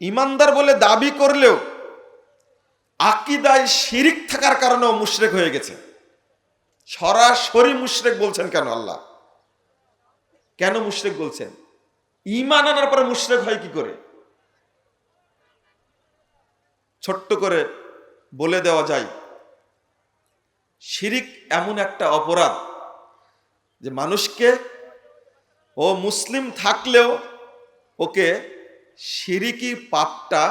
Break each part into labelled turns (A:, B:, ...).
A: ইমানদার বলে দাবি করলেও আকিদায় শিরিক থাকার কারণেও মুশরেক হয়ে গেছে। সরাসরি মুশরেক বলছেন কেন আল্লাহ? কেন মুশরেক বলছেন? ইমান আনার পরে মুশরেক হয় কি করে? ছোট্ট করে বলে দেওয়া যায়, শিরিক এমন একটা অপরাধ যে মানুষকে ও মুসলিম থাকলেও ওকে শিরিকি পাপটা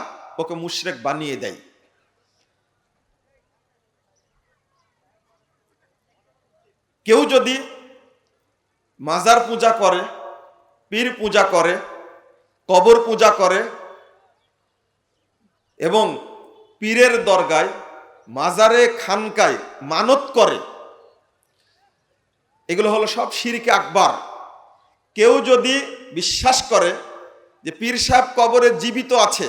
A: ওকে মুশরেক বানিয়ে দেয়। কেউ যদি মাজার পূজা করে, পীর পূজা করে, কবর পূজা করে এবং পীরের দরগায়, মাজারে খানকায় মানত করে, এগুলো হলো সব শিরিকে আকবার। কেউ যদি বিশ্বাস করে যে পীর সাহেব কবরে জীবিত আছে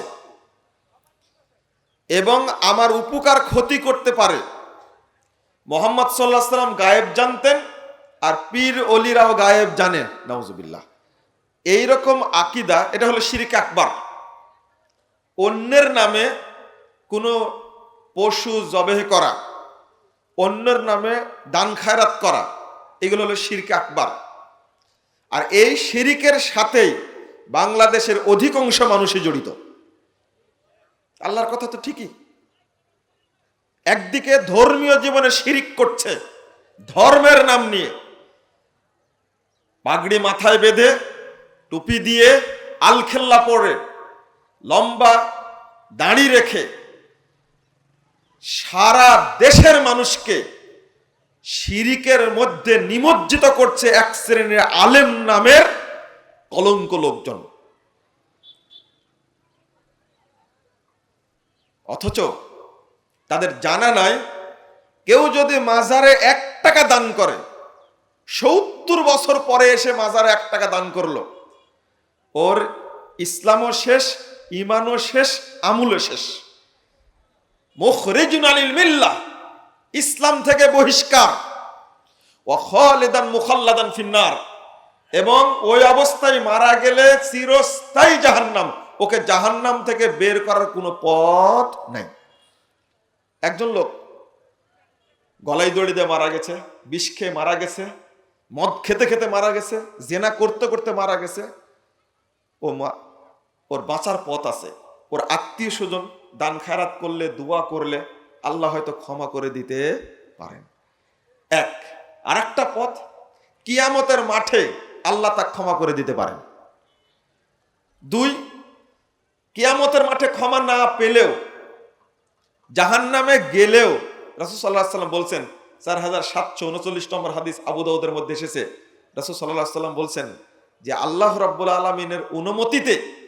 A: এবং আমার উপকার ক্ষতি করতে পারে। মোহাম্মদ সাল্লাহ সাল্লাম গায়েব জানতেন আর পীর অলিরাও গায়েব জানে নওজুবিল্লাহ এইরকম আকিদা, এটা হলো শিরিক আকবার। অন্যের নামে কোনো পশু জবেহ করা, অন্যের নামে দান খায়রাত করা, এগুলো হলো শিরকে আকবার। আর এই শিরিকের সাথেই বাংলাদেশের অধিকাংশ মানুষই জড়িত। আল্লাহর কথা তো ঠিকই। একদিকে ধর্মীয় জীবনে শিরিক করছে ধর্মের নাম নিয়ে। পাগড়ি মাথায় বেঁধে, টুপি দিয়ে আলখেল্লা পরে, লম্বা দাড়ি রেখে সারা দেশের মানুষকে শিরিকের মধ্যে নিমজ্জিত করছে এক শ্রেণির আলেম নামের কলঙ্ক লোকজন। অথচ তাদের জানা নাই, কেউ যদি মাজারে এক টাকা দান করে, সত্তর বছর পরে এসে মাজারে এক টাকা দান করল। ওর ইসলামও শেষ ইমানও শেষ, আমুলও শেষ। মুখরিজুন আলিল মিল্লাহ, ইসলাম থেকে বহিষ্কার। ও খালিদান মুখাল্লাদান ফিন্নার। এবং ওই অবস্থায় মারা গেলে চিরস্থায়ী জাহান্নাম। ওকে জাহান্নাম থেকে বের করার কোনো পথ নাই। একজন লোক গলায় দড়ি দিয়ে মারা গেছে, বিষ খেয়ে মারা গেছে, মদ খেতে খেতে মারা গেছে, জেনা করতে করতে মারা গেছে। ও মা, ওর বাঁচার পথ আছে। ওর আত্মীয় স্বজন দান খারাত করলে, দোয়া করলে আল্লাহ হয়তো ক্ষমা করে দিতে পারেন। এক আর একটা পথ, কিয়ামতের মাঠে আল্লাহ তা ক্ষমা করে দিতে পারেন। দুই, কিয়ামতের মাঠে ক্ষমা না পেলেও জাহান নামে গেলেও, রাসুল সাল্লাহ সাল্লাম বলছেন, চার হাজার সাতশো উনচল্লিশ নম্বর হাদিস আবু দাউদের মধ্যে এসেছে। রাসুল সাল্লাহ সাল্লাম বলছেন যে, আল্লাহ রাব্বুল আলমিনের অনুমতিতে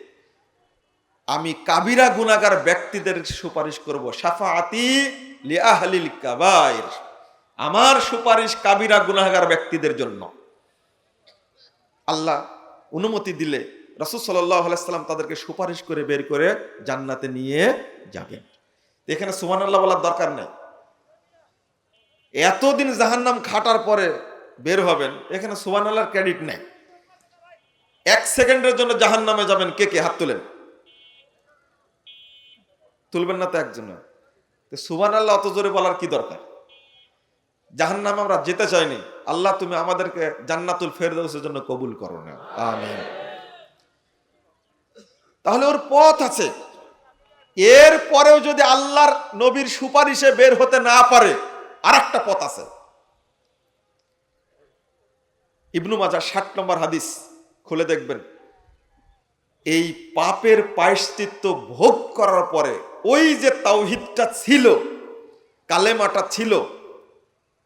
A: আমি কাবিরা গুনাগার ব্যক্তিদের সুপারিশ করব। সাফাআতি লিআহলিল কাবাইর। আমার সুপারিশ কাবিরা গুনাগার ব্যক্তিদের জন্য। আল্লাহ অনুমতি দিলে রসুল সাল্লাহ আলাইসাল্লাম তাদেরকে সুপারিশ করে বের করে জান্নাতে নিয়ে যাবেন। এখানে সুমান আল্লাহ বলার দরকার নেই। এতদিন জাহান্নাম খাটার পরে বের হবেন, এখানে সুবান আল্লাহর ক্রেডিট নেই। এক সেকেন্ডের জন্য জাহান নামে যাবেন, কে কে? হাত তুলেন। তুলবেন না তো একজন। সুবান আল্লাহ অত জোরে বলার কি দরকার? জাহান নামে আমরা যেতে চাইনি। আল্লাহ তুমি আমাদেরকে জান্নাতুল ফেরদৌসের জন্য কবুল করো না। তাহলে ওর পথ আছে। এর পরেও যদি আল্লাহর নবীর সুপারিশে বের হতে না পারে আর একটা পথ আছে। ইবনু মাজার ষাট নম্বর হাদিস, খুলে দেখবেন। এই পাপের পায়শ্চিত্ত ভোগ করার পরে ওই যে তাওহিদটা ছিল, কালেমাটা ছিল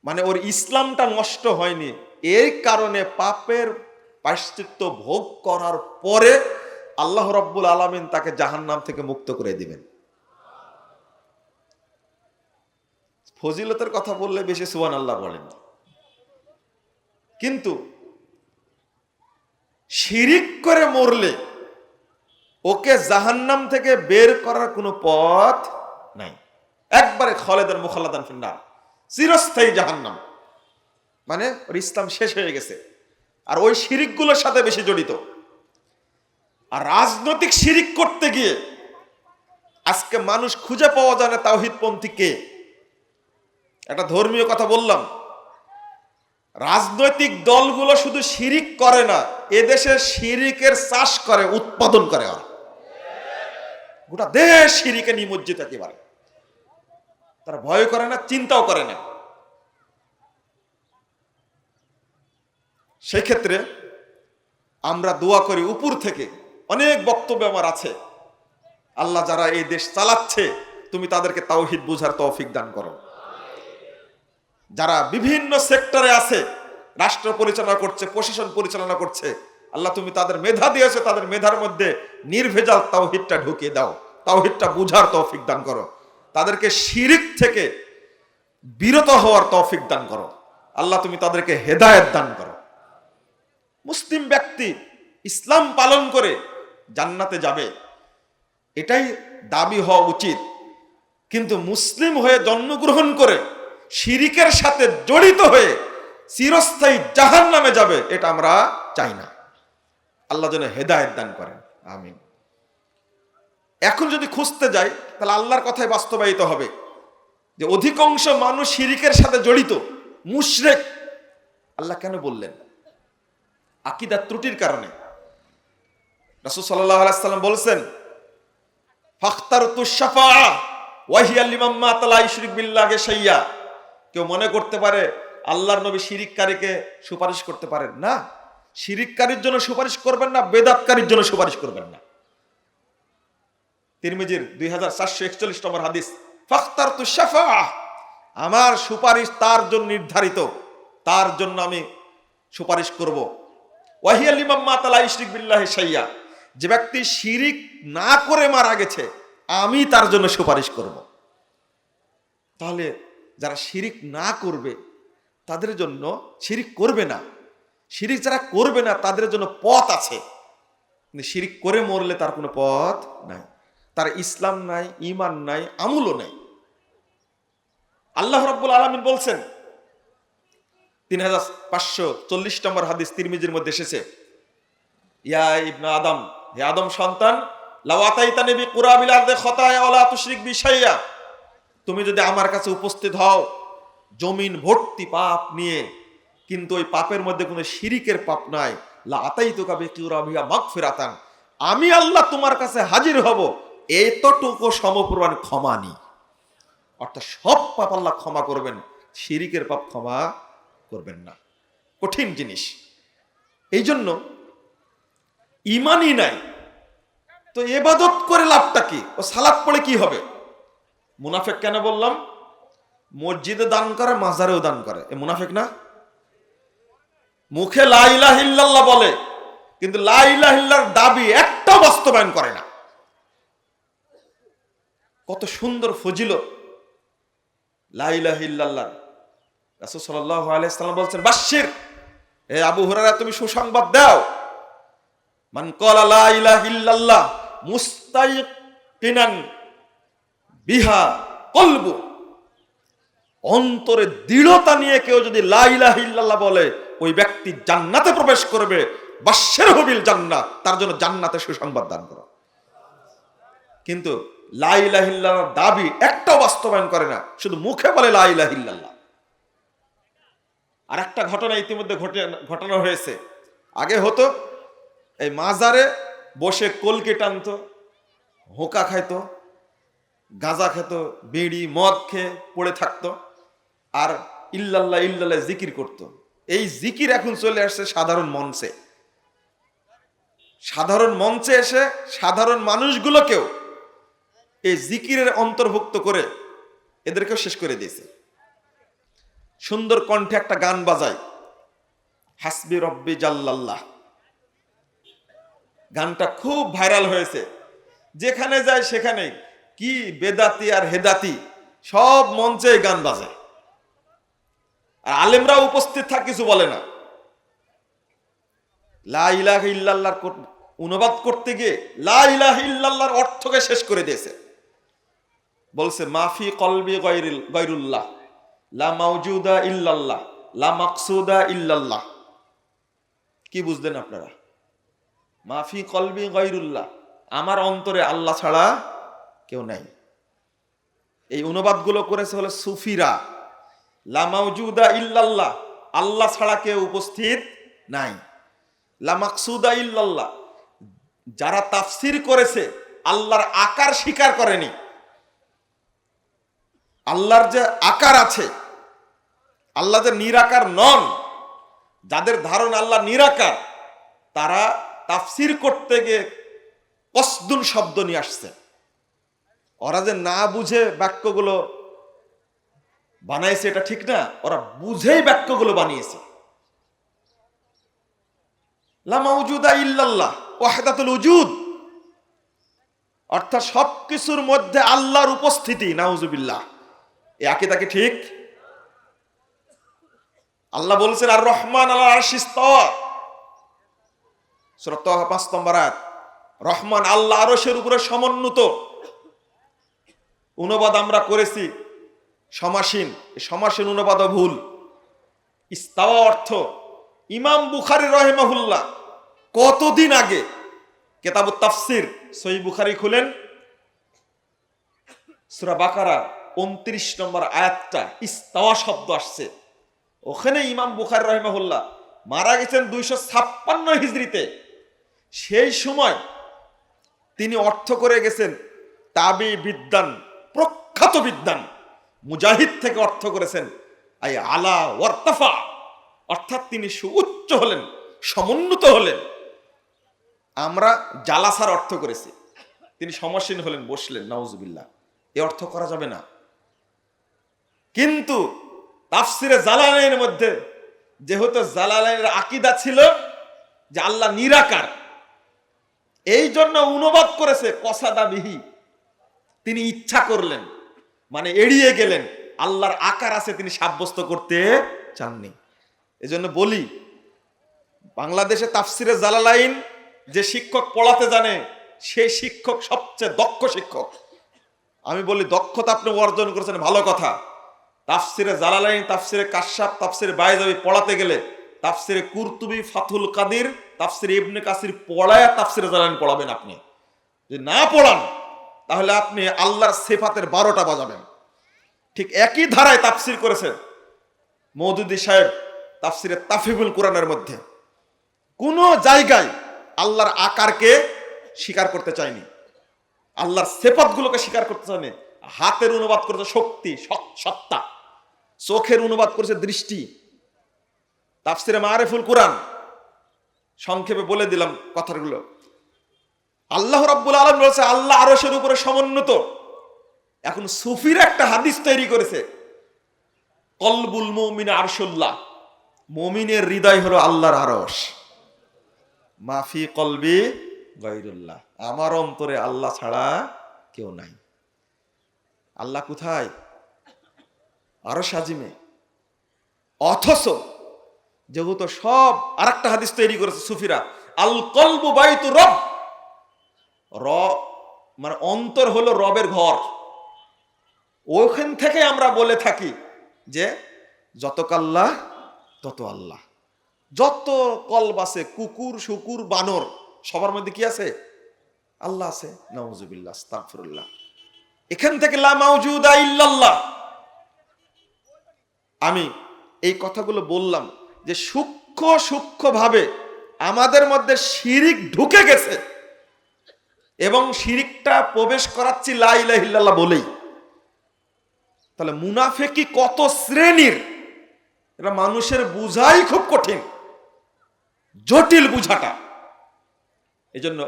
A: মানে ওর ইসলামটা নষ্ট হয়নি। এই কারণে পাপের পাশ্চিত্য ভোগ করার পরে আল্লাহ রব্বুল আলমিন তাকে জাহান্নাম থেকে মুক্ত করে দিবেন। ফজিলতের কথা বললে বেশি সুবান আল্লাহ বলেন। কিন্তু শিরিক করে মরলে ওকে জাহান্নাম থেকে বের করার কোনো পথ নাই। একবারে খলেদান মুখাল্লাদান ফিন্নার। চিরস্থায়ী জাহান্নাম। মানে ওর ইসলাম শেষ হয়ে গেছে। আর ওই শিরিকগুলোর সাথে বেশি জড়িত। আর রাজনৈতিক শিরিক করতে গিয়ে আজকে মানুষ খুঁজে পাওয়া যায় না তাওহিদপন্থী কে। একটা ধর্মীয় কথা বললাম। রাজনৈতিক দলগুলো শুধু শিরিক করে না এদেশে শিরিকের চাষ করে, উৎপাদন করে ওরা গোটা দেশ শিরিকে নিমজ্জিত একেবারে। তারা ভয় করে না, চিন্তাও করে না। সেই ক্ষেত্রে আমরা দোয়া করি, উপর থেকে অনেক বক্তব্য আমার আছে। আল্লাহ যারা এই দেশ চালাচ্ছে, তুমি তাদেরকে তাওহিদ বুঝার তৌফিক দান করো। যারা বিভিন্ন সেক্টরে আছে, রাষ্ট্র পরিচালনা করছে, প্রশাসন পরিচালনা করছে, আল্লাহ তুমি তাদের মেধা দিয়েছ, তাদের মেধার মধ্যে নির্ভেজাল তাওহিদটা ঢুকিয়ে দাও। তাওহিদটা বুঝার তৌফিক দান করো। তাদেরকে শিরিক থেকে বিরত হওয়ার তৌফিক দান করো। আল্লাহ, তুমি তাদেরকে হেদায়েত দান করো। মুসলিম ব্যক্তি ইসলাম পালন করে জান্নাতে যাবে, এটাই দাবি হওয়া উচিত। কিন্তু মুসলিম হয়ে জন্মগ্রহণ করে শিরিকের সাথে জড়িত হয়ে চিরস্থায়ী জাহান নামে যাবে, এটা আমরা চাই না। আল্লাহ যেন হেদায়ত দান করেন। আমিন। এখন যদি খুঁজতে যাই তাহলে আল্লাহর কথায় বাস্তবায়িত হবে। যে অধিকাংশ মানুষ শিরিকের সাথে জড়িত, মুশরেক। আল্লাহ কেন বললেন? আকিদার ত্রুটির কারণে। রাসূল সাল্লাল্লাহু আলাইহি সাল্লাম বলছেন ফাখতারতু শাফা ওয়াহিয়া কেউ মনে করতে পারে, আল্লাহর নবী শিরিককারীকে সুপারিশ করতে পারেন। না, শিরিককারীর জন্য সুপারিশ করবেন না, বেদাতকারীর জন্য সুপারিশ করবেন না। তিরমিজির দুই হাজার চারশো একচল্লিশ নম্বর হাদিস ফাখতার তু শাফা আমার সুপারিশ তার জন্য নির্ধারিত, তার জন্য আমি সুপারিশ করব। ওয়াহিয়া লিমাম মাতালা ইশরিক বিল্লাহি শাইয়া, যে ব্যক্তি শিরিক না করে মারা গেছে, আমি তার জন্য সুপারিশ করব। তাহলে যারা শিরিক না করবে, তাদের জন্য শিরিক করবে না। শিরিক যারা করবে না, তাদের জন্য পথ আছে। শিরিক করে মরলে তার কোনো পথ নাই। তার ইসলাম নাই ইমান নাই, আমুলও নাই। আল্লাহ রব্বুল আলমিন বলছেন, তিন হাজার পাঁচশো চল্লিশ নম্বর হাদিস তিরমিজির মধ্যে এসেছে, ইয়া ইবনা আদম, হে আদম সন্তান তুমি যদি আমার কাছে উপস্থিত হও, জমিন ভর্তি পাপ নিয়ে, কিন্তু ওই পাপের মধ্যে কোনো শিরিকের পাপ নাই, লা আতাইতু কাবি কিউরাবিয়া মাগফিরাতান, আমি আল্লাহ তোমার কাছে হাজির হব এতটুকু সমপরিমাণ ক্ষমা নি। অর্থাৎ সব পাপ আল্লাহ ক্ষমা করবেন, শিরিকের পাপ ক্ষমা করবেন না। কঠিন জিনিস। এই জন্য ইমানই নাই। তো এবাদত করে লাভটা কি? ও সালাদ পড়ে কি হবে? মুনাফেক কেন বললাম? মসজিদে দান করে, মাজারেও দান করে। এ মুনাফেক না? মুখে লাইলাহ ইল্লাল্লাহ বলে, কিন্তু লাইলা লাইলাহিল্লার দাবি একটাও বাস্তবায়ন করে না। কত সুন্দর ফজিল লাইলাহ ইল্লাল্লাহ। রাসূল সাল্লাল্লাহু আলাইহি বলছেন, বাশশির হে আবু হুরায়রা, তুমি সুসংবাদ দাও। মান ক্বালা লা ইলাহা ইল্লাল্লাহ, মুস্তাইকিনান বিহা কলবু। অন্তরে দৃঢ়তা নিয়ে কেউ যদি লা ইলাহা ইল্লাল্লাহ বলে, ওই ব্যক্তি জান্নাতে প্রবেশ করবে বাশের হবিল জান্নাত তার জন্য জান্নাতে সুসংবাদ দান করো। কিন্তু লা ইলাহা ইল্লাল্লাহর দাবি একটাও বাস্তবায়ন করে না, শুধু মুখে বলে লা ইলাহা ইল্লাল্লাহ। আর একটা ঘটনা ইতিমধ্যে ঘটে, ঘটানো হয়েছে। আগে হতো, এই মাজারে বসে কলকে টানতো, হোকা খাইতো, গাঁজা খেত, বিড়ি, মদ খেয়ে পড়ে থাকতো, আর ইল্লাল্লাহ ইল্লাল্লাহ জিকির করত। এই জিকির এখন চলে আসছে সাধারণ মঞ্চে। সাধারণ মঞ্চে এসে সাধারণ মানুষগুলোকেও এই জিকিরের অন্তর্ভুক্ত করে এদেরকেও শেষ করে দিয়েছে। সুন্দর কণ্ঠে একটা গান বাজায়, হাসবি রব্বি জাল্লাল্লাহ। গানটা খুব ভাইরাল হয়েছে। যেখানে যায় সেখানে কি বেদাতি আর হেদাতি, সব মঞ্চে গান বাজায়। আর আলেমরা উপস্থিত থাক, কিছু বলে না। লা ইলাহা অনুবাদ করতে গিয়ে লা ইলাহা অর্থকে শেষ করে দিয়েছে। বলছে মাফি কলবি গৈরিল গৈরুল্লাহ লা মাউজুদা ইল্লাল্লাহ, লা মাকসুদা ইল্লাল্লাহ। কি বুঝলেন আপনারা? মাফি কলবি গৈরুল্লাহ আমার অন্তরে আল্লাহ ছাড়া কেউ নাই। এই অনুবাদগুলো করেছে হলো সুফিরা। লামাউজুদা ইল্লাল্লাহ, আল্লাহ ছাড়া কেউ উপস্থিত নাই। লামাকসুদা ইল্লাল্লাহ, যারা তাফসির করেছে, আল্লাহর আকার স্বীকার করেনি। আল্লাহর যে আকার আছে, আল্লাহ যে নিরাকার নন, যাদের ধারণা আল্লাহ নিরাকার তারা তাফসির করতে গিয়ে কসদুন শব্দ নিয়ে আসছে। ওরা যে না বুঝে বাক্যগুলো বানাইছে, এটা ঠিক না, ওরা বুঝেই বাক্যগুলো বানিয়েছে। অর্থাৎ সবকিছুর মধ্যে আল্লাহর উপস্থিতি, নাউজুবিল্লাহ। এ আকিদাকে ঠিক? আল্লাহ বলছেন আর রহমান আল্লাহ পাঁচ রহমান আল্লাহ আরশের উপরে সমন্বিত অনুবাদ আমরা করেছি, সমাসীন। সমাসীন অনুবাদও ভুল। ইস্তাওয়া অর্থ, ইমাম বুখারি রহেমাহুল্লাহ কতদিন আগে কেতাব তাফসির সই বুখারি খুলেন? সুরা বাকারা উনত্রিশ নম্বর আয়াতটা, ইস্তাওয়া শব্দ আসছে। ওখানে ইমাম বুখারি রহমাহুল্লাহ মারা গেছেন দুইশো ছাপ্পান্ন হিজড়িতে। সেই সময় তিনি অর্থ করে গেছেন তাবি বিদ্যান, প্রখ্যাত বিদ্যান। মুজাহিদ থেকে অর্থ করেছেন, আই আলা ওয়ার্তাফা। অর্থাৎ তিনি সুউচ্চ হলেন, সমুন্নত হলেন। আমরা জালাসার অর্থ করেছি। তিনি সমসীন হলেন, বসলেন, নাউজুবিল্লাহ। এ অর্থ করা যাবে না। কিন্তু তাফসিরে জালালাইনের মধ্যে যেহেতু জালালাইনের আকিদা ছিল যে আল্লাহ নিরাকার এই জন্য অনুবাদ করেছে কসাদা বিহি তিনি ইচ্ছা করলেন মানে এড়িয়ে গেলেন, আল্লাহর আকার আছে তিনি সাব্যস্ত করতে চাননি। এজন্য বলি, বাংলাদেশে তাফসিরে জালালাইন যে শিক্ষক পড়াতে জানে, সে শিক্ষক সবচেয়ে দক্ষ শিক্ষক। আমি বলি, দক্ষতা আপনি অর্জন করেছেন, ভালো কথা। তাফসিরে জালালাইন, তাফসিরে কাশ্যাপ তাফসিরে বাইজাবি পড়াতে গেলে তাফসিরে কুরতুবি ফাথুল কাদির, তাফসিরে ইবনে কাসির পড়ায় তাফসিরে জালালাইন পড়াবেন আপনি। যদি না পড়ান, তাহলে আপনি আল্লাহর সেফাতের বারোটা বাজাবেন। ঠিক একই ধারায় তাফসির করেছেন মৌদুদি সাহেব তাফসিরে তাফিবুল কোরআনের মধ্যে। কোন জায়গায় আল্লাহর আকারকে স্বীকার করতে চায়নি। আল্লাহর সেপতগুলোকে স্বীকার করতে চায়নি। হাতের অনুবাদ করেছে শক্তি সত্তা। চোখের অনুবাদ করেছে দৃষ্টি। তাফসিরে মারেফুল কোরআন। সংক্ষেপে বলে দিলাম কথাগুলো। আল্লাহ রাব্বুল আলম বলেছে, আল্লাহ আরশের উপরে সমুন্নত। এখন সুফির একটা হাদিস তৈরি করেছে, কলবুল মমিন আরশুল্লাহ। মমিনের হৃদয় হলো আল্লাহর আরস মাফি কলবি গৈরুল্লাহ আমার অন্তরে আল্লাহ ছাড়া কেউ নাই। আল্লাহ কোথায়? আরও সাজিমে। অথচ যেহেতু সব আর একটা হাদিস তৈরি করেছে সুফিরা, আল কলবু বাইতু রব। র মানে অন্তর হলো রবের ঘর। ওখান থেকে আমরা বলে থাকি যে যত কাল্লা তত আল্লাহ যত কলব আছে, কুকুর, শুকুর, বানর, সবার মধ্যে কি আছে? আল্লাহ আছে। নওয়াজুবিল্লাহ আস্তাগফিরুল্লাহ। এখান থেকে লা মাউজুদা ইল্লাল্লাহ। আমি এই কথাগুলো বললাম যে সূক্ষ্ম সূক্ষ্ম ভাবে আমাদের মধ্যে শিরিক ঢুকে গেছে। এবং শিরিকটা প্রবেশ করাচ্ছি লা ইলাহা ইল্লাল্লাহ বলেই। তাহলে মুনাফেকি কত শ্রেণির? এটা মানুষের বুঝাই খুব কঠিন। জটিল বুঝাটা। এজন্য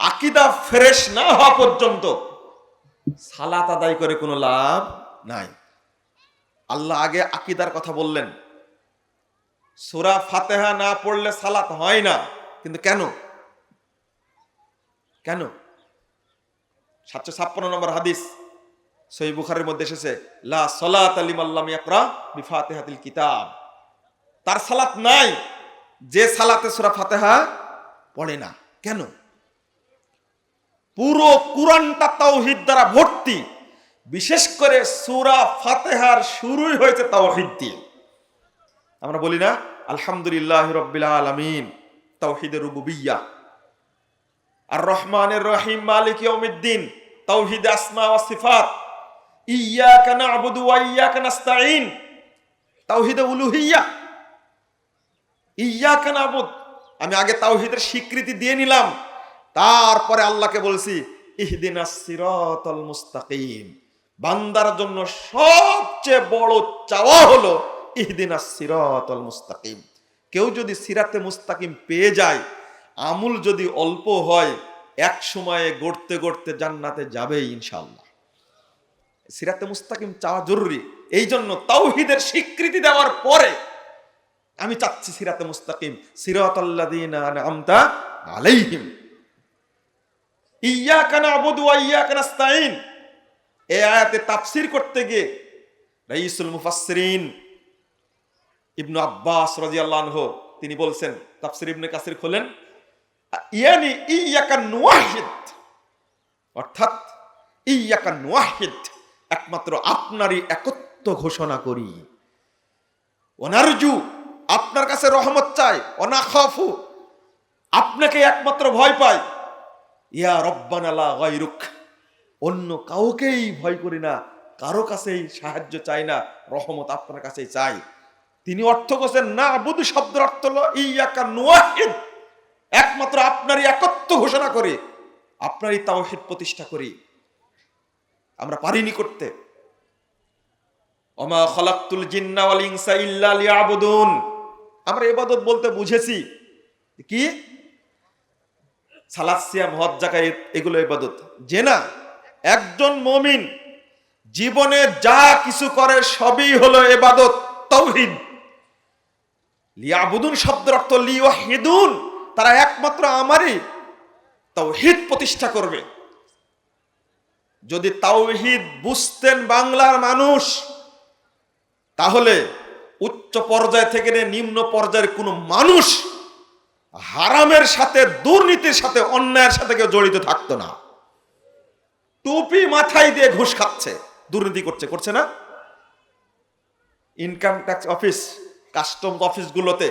A: আকিদা ফ্রেশ না হওয়া পর্যন্ত সালাত আদায় করে কোনো লাভ নাই। আল্লাহ আগে আকিদার কথা বললেন। সুরা ফাতেহা না পড়লে সালাত হয় না। কিন্তু কেন? কেন? সাতশো ছাপ্পান্ন নম্বর হাদিস সহি বুখারের মধ্যে এসেছে, লা সলাত আলিম আল্লাহ ইয়াকরা বিফাতেহাতিল কিতাব। তার সালাত নাই, যে সালাতে সুরা ফাতেহা পড়ে না। কেন? পুরো কুরআনটা তাওহিদ দ্বারা ভর্তি। বিশেষ করে সুরা ফাতেহার শুরুই হয়েছে তাওহিদ দিয়ে। আমরা বলি না, আলহামদুলিল্লাহ রব্বিল আলামিন, তাওহিদের রুবুবিয়্যা আর রহমানের রহিম, মালিক ইয়াউমিদ্দিন, তাওহিদ আসমা ওয়া সিফাত। ইয়াকা না'বুদু ওয়া ইয়াকা নাস্তাঈন, তাওহিদে উলুহিয়া। ইয়াকা না'বুদ, আমি আগে তাওহিদের স্বীকৃতি দিয়ে নিলাম, তারপরে আল্লাহকে বলছি, ইহদিনাস সিরাতাল মুস্তাকিম। বান্দার জন্য সবচেয়ে বড় চাওয়া হলো ইহদিনাস সিরাতাল মুস্তাকিম। কেউ যদি সিরাতে মুস্তাকিম পেয়ে যায়, আমুল যদি অল্প হয়, এক সময়ে গড়তে গড়তে জান্নাতে যাবেই ইনশাআল্লাহ। সিরাতে মুস্তাকিম চাওয়া জরুরি। এই জন্য তাওহিদের স্বীকৃতি দেওয়ার পরে আমি চাচ্ছি সিরাতে মুস্তাকিম। সিরাতাল্লাযীনা আনআমতা আলাইহিম। ইয়াকা না'বুদু ওয়া ইয়াকা নাস্তাঈন। এই আয়াতে তাফসির করতে গিয়ে রাইসুল মুফাসসিরিন ইবনু আব্বাস রাদিয়াল্লাহু আনহু, তিনি বলছেন, তাফসির ইবনে কাসির খোলেন, ইয়ানি ইয়াকা নুওয়াহিদ, অর্থাৎ ইয়াকা নুওয়াহিদ, একমাত্র আপনারই একত্ব ঘোষণা করি। অনারজু আপনার কাছে রহমত চাই অনাখাফু আপনাকে একমাত্র ভয় পাই। ইয়া রব্বানালা গায়রুক। অন্য কাউকেই ভয় করি না, কারও কাছেই সাহায্য চাই না, রহমত আপনার কাছেই চাই। তিনি অর্থ করছেন, না, বুধু শব্দের অর্থ হলো ইয়াকা নুয়াহিদ একমাত্র আপনারই একত্ব ঘোষণা করে, আপনারই তাওহিদ প্রতিষ্ঠা করি। আমরা পারিনি করতে অমা খলাক্তুল জিন্না ওয়াল ইনসা ইল্লা লিয়াবুদুন। আমরা ইবাদত বলতে বুঝেছি। কি? সালাত, সিয়াম, হজ জাকাত এগুলো ইবাদত। যে না একজন মমিন জীবনে যা কিছু করে সবই হলো এবাদত তৌহিদ। লিয়াবুদুন শব্দের অর্থ লিওয়াহিদুন, তারা একমাত্র আমারই তৌহিদ প্রতিষ্ঠা করবে। যদি তাওহিদ বুঝতেন বাংলার মানুষ, তাহলে উচ্চ পর্যায় থেকে নিম্ন পর্যায়ের কোনো মানুষ হারামের সাথে, দুর্নীতির সাথে, অন্যায়ের সাথে কেউ জড়িত থাকতো না। টুপি মাথায় দিয়ে ঘুষ খাচ্ছে, দুর্নীতি করছে করছে না? ইনকাম ট্যাক্স অফিস কাস্টম অফিসগুলোতে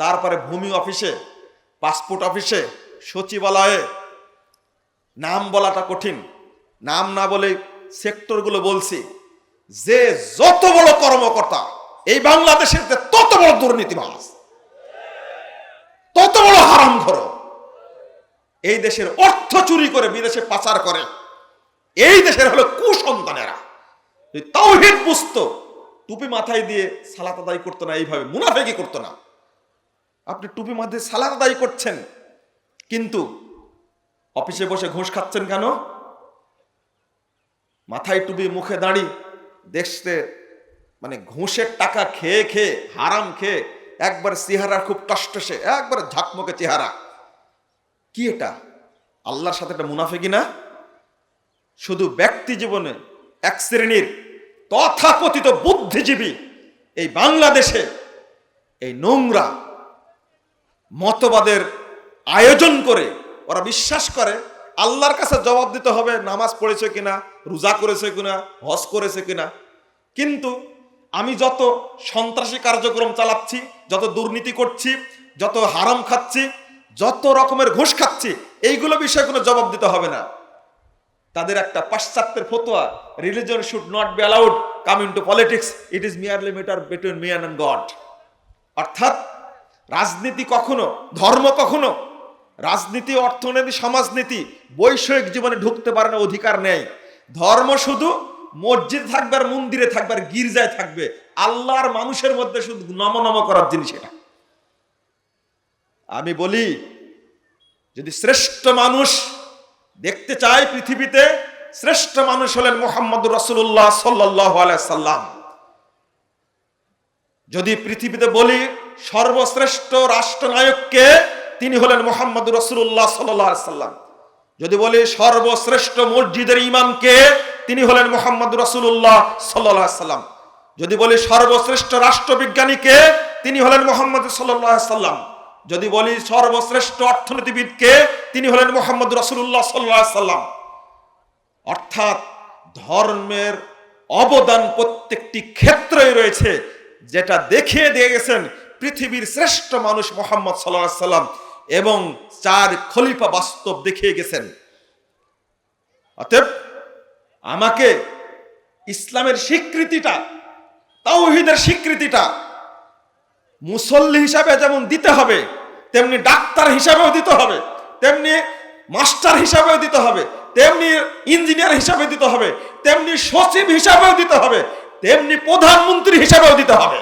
A: তারপরে ভূমি অফিসে পাসপোর্ট অফিসে সচিবালয়ে, নাম বলাটা কঠিন। নাম না বলে সেক্টরগুলো বলছি, যে যত বড় কর্মকর্তা, এই বাংলাদেশের তত বড় দুর্নীতিবাজ, তত বড় হারাম ঘর এই দেশের অর্থ চুরি করে বিদেশে পাচার করে এই দেশের হলো কুসন্তানেরা। তাওহিদ বুঝতো, টুপি মাথায় দিয়ে সালাত আদায় করতো না, এইভাবে মুনাফেকি করতো না। আপনি টুপি মাথায় সালাত আদায় করছেন, কিন্তু অফিসে বসে ঘুষ খাচ্ছেন কেন? মাথায় টুপি, মুখে দাঁড়ি, দেখতে মানে ঘুষের টাকা খেয়ে খেয়ে, হারাম খেয়ে, একবার চেহারা খুব কষ্ট সে একবার ঝাকমকে চেহারা। কি এটা? আল্লাহর সাথে একটা মুনাফেকি না? শুধু ব্যক্তি জীবনে, এক শ্রেণির তথাকথিত বুদ্ধিজীবী এই বাংলাদেশে এই নোংরা মতবাদের আয়োজন করে ওরা বিশ্বাস করে, আল্লাহর কাছে জবাব দিতে হবে নামাজ পড়েছে কিনা, রোজা করেছে কিনা, হজ করেছে কিনা। কিন্তু আমি যত সন্ত্রাসী কার্যক্রম চালাচ্ছি, যত দুর্নীতি করছি, যত হারাম খাচ্ছি, যত রকমের ঘুষ খাচ্ছি, এইগুলো বিষয়ে কোনো জবাব দিতে হবে না। তাদের একটা পাশ্চাত্যের ফতোয়া religion should not be allowed come into politics it is merely matter between man and God অর্থাৎ, রাজনীতি কখনো, ধর্ম কখনো, রাজনীতি, অর্থনীতি, সমাজনীতি, বৈষয়িক জীবনে ঢুকতে পারে না, অধিকার নেই। ধর্ম শুধু মসজিদ থাকবে আর মন্দিরে থাকবে আর গির্জায় থাকবে। আল্লাহর মানুষের মধ্যে শুধু নম নম করার জিনিস এটা। আমি বলি, যদি শ্রেষ্ঠ মানুষ দেখতে চাই পৃথিবীতে শ্রেষ্ঠ মানুষ হলেন মোহাম্মদ রসুল্লাহ সাল্লাহ সাল্লাম। যদি পৃথিবীতে বলি সর্বশ্রেষ্ঠ রাষ্ট্রনায়ককে তিনি হলেন মোহাম্মদ রসুল্লাহ সাল্লাহ সাল্লাম। যদি বলি সর্বশ্রেষ্ঠ মসজিদের ইমামকে তিনি হলেন মোহাম্মদ রসুল্লাহ সাল্লাহ সাল্লাম। যদি বলি সর্বশ্রেষ্ঠ রাষ্ট্রবিজ্ঞানীকে তিনি হলেন মোহাম্মদ সাল্লাহ সাল্লাম। যদি বলি সর্বশ্রেষ্ঠ অর্থনীতিবিদকে, তিনি হলেন মোহাম্মদ রসুল্লাহ সাল্লাহ সাল্লাম। অর্থাৎ ধর্মের অবদান প্রত্যেকটি ক্ষেত্রেই রয়েছে, যেটা দেখিয়ে দিয়ে গেছেন পৃথিবীর শ্রেষ্ঠ মানুষ মোহাম্মদ সাল্লাহ সাল্লাম এবং চার খলিফা বাস্তব দেখিয়ে গেছেন। অতএব আমাকে ইসলামের স্বীকৃতিটা, তাওহিদের স্বীকৃতিটা মুসল্লি হিসাবে যেমন দিতে হবে তেমনি ডাক্তার হিসাবেও দিতে হবে, তেমনি মাস্টার হিসাবেও দিতে হবে, তেমনি ইঞ্জিনিয়ার হিসাবে দিতে হবে, তেমনি সচিব হিসাবেও দিতে হবে, তেমনি প্রধানমন্ত্রী হিসাবেও দিতে হবে